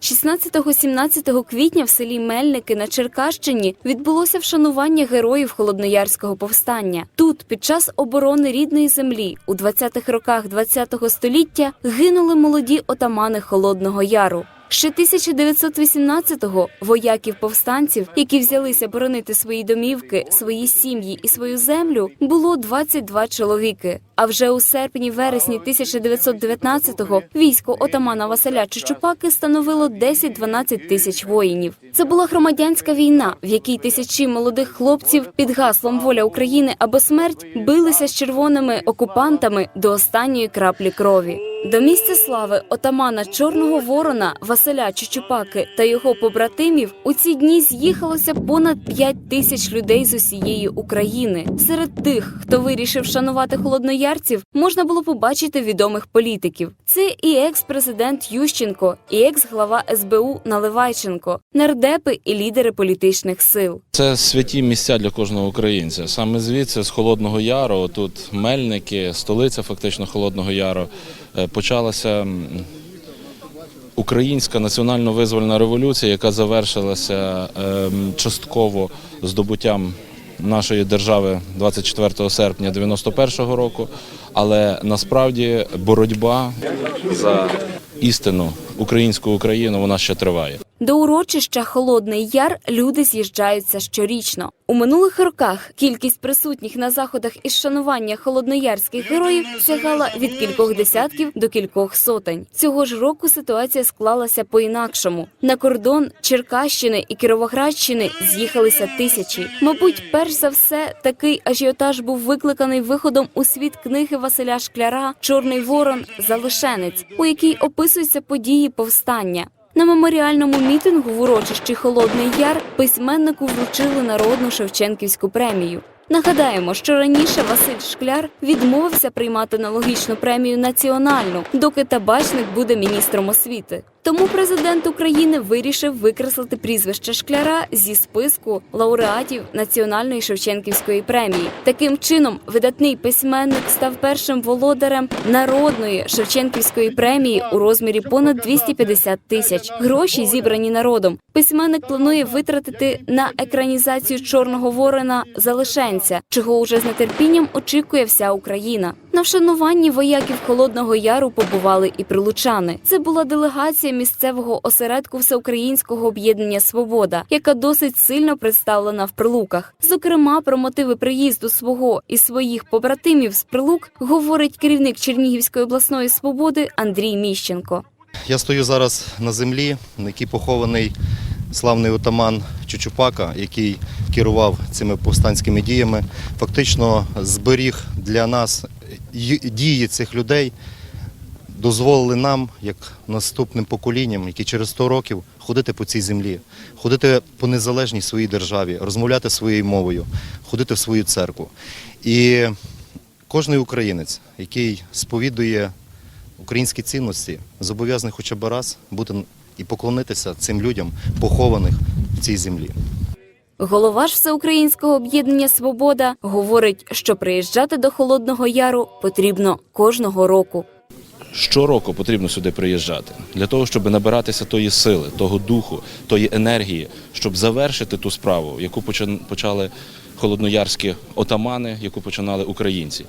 16-17 квітня в селі Мельники на Черкащині відбулося вшанування героїв Холодноярського повстання. Тут, під час оборони рідної землі, у 20-х роках ХХ століття гинули молоді отамани Холодного Яру. Ще 1918-го вояків повстанців, які взялися боронити свої домівки, свої сім'ї і свою землю, було 22 чоловіки. А вже у серпні-вересні 1919-го військо отамана Василя Чучупаки становило 10-12 тисяч воїнів. Це була громадянська війна, в якій тисячі молодих хлопців під гаслом Воля України або смерть билися з червоними окупантами до останньої краплі крові. До місця слави отамана Чорного Ворона Василя Чучупаки та його побратимів у ці дні з'їхалося понад 5 тисяч людей з усієї України. Серед тих, хто вирішив шанувати холодноярців, можна було побачити відомих політиків. Це і екс-президент Ющенко, і екс-глава СБУ Наливайченко, нардепи і лідери політичних сил. Це святі місця для кожного українця. Саме звідси, з Холодного Яру, тут Мельники, столиця фактично Холодного Яру, е, почалася українська національно-визвольна революція, яка завершилася ем, частково здобуттям нашої держави 24 серпня 91-го року. Але насправді боротьба за істину українську Україну вона ще триває. До урочища Холодний Яр люди з'їжджаються щорічно. У минулих роках кількість присутніх на заходах із шанування холодноярських героїв сягала від кількох десятків до кількох сотень. Цього ж року ситуація склалася по-інакшому. На кордон Черкащини і Кіровоградщини з'їхалися тисячі. Мабуть, перш за все, такий ажіотаж був викликаний виходом у світ книги Василя Шкляра Чорний ворон Залишенець, у якій описуються події повстання. На меморіальному мітингу в урочищі Холодний Яр письменнику вручили народну Шевченківську премію. Нагадаємо, що раніше Василь Шкляр відмовився приймати аналогічну премію національну, доки табачник буде міністром освіти. Тому президент України вирішив викреслити прізвище Шкляра зі списку лауреатів Національної Шевченківської премії. Таким чином, видатний письменник став першим володарем народної Шевченківської премії у розмірі понад 250 тисяч. Гроші зібрані народом. Письменник планує витратити на екранізацію Чорного ворона залишенця, чого уже з нетерпінням очікує вся Україна. На вшануванні вояків Холодного Яру побували і прилучани. Це була делегація місцевого осередку Всеукраїнського об'єднання Свобода, яка досить сильно представлена в прилуках. Зокрема, про мотиви приїзду свого і своїх побратимів з прилук говорить керівник Чернігівської обласної свободи Андрій Міщенко. Я стою зараз на землі, на якій похований славний отаман Чучупака, який керував цими повстанськими діями. Фактично зберіг для нас дії цих людей, дозволили нам, як наступним поколінням, які через 100 років ходити по цій землі, ходити по незалежній своїй державі, розмовляти своєю мовою, ходити в свою церкву. І кожен українець, який сповідує українські цінності, зобов'язаний хоча б раз бути і поклонитися цим людям, похованих в цій землі. Голова ж Всеукраїнського об'єднання Свобода говорить, що приїжджати до Холодного Яру потрібно кожного року. Щороку потрібно сюди приїжджати для того, щоб набиратися тої сили, того духу, тої енергії, щоб завершити ту справу, яку почали холодноярські отамани, яку починали українці.